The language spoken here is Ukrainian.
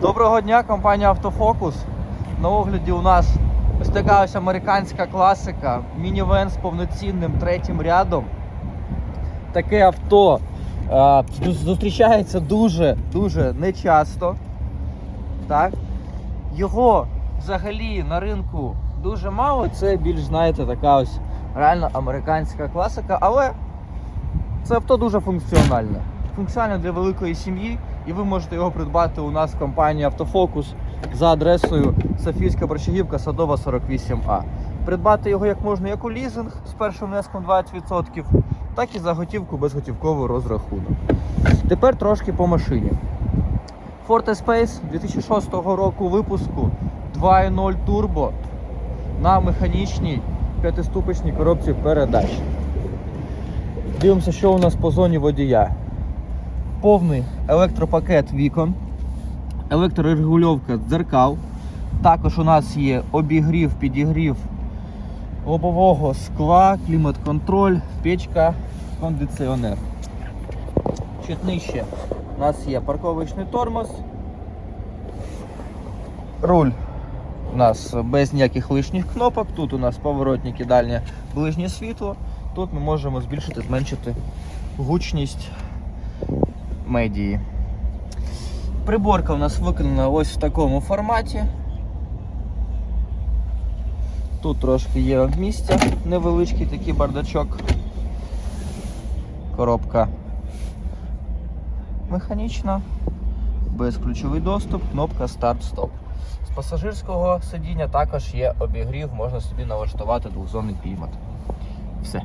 Доброго дня, компанія Автофокус. На огляді у нас ось така ось американська класика, мінівен з повноцінним третім рядом. Таке авто е, зустрічається дуже дуже нечасто. Так? Його взагалі на ринку дуже мало. Це більш, знаєте, така ось реально американська класика, але це авто дуже функціональне. Функціональне для великої сім'ї, і ви можете його придбати у нас в компанії Автофокус за адресою Софійська Борщагівка, Садова 48А. Придбати його як можна як у лізинг з першим внеском 20%, так і за готівку безготівковий розрахунок. Тепер трошки по машині. Ford Espace 2006 року випуску 2.0 турбо на механічній п'ятиступочній коробці передач. Дивимося, що у нас по зоні водія. Повний електропакет вікон, електрорегульовка дзеркал. Також у нас є обігрів, підігрів лобового скла, клімат-контроль, печка, кондиціонер. Чуть нижче у нас є парковочний тормоз. Руль у нас без ніяких лишніх кнопок. Тут у нас поворотники, дальнє ближнє світло. Тут ми можемо збільшити, зменшити гучність медії. Приборка у нас виконана ось в такому форматі. Тут трошки є місця, невеличкий такий бардачок. Коробка механічна, безключовий доступ, кнопка старт-стоп. З пасажирського сидіння також є обігрів, можна собі налаштувати двохзонний клімат. Все.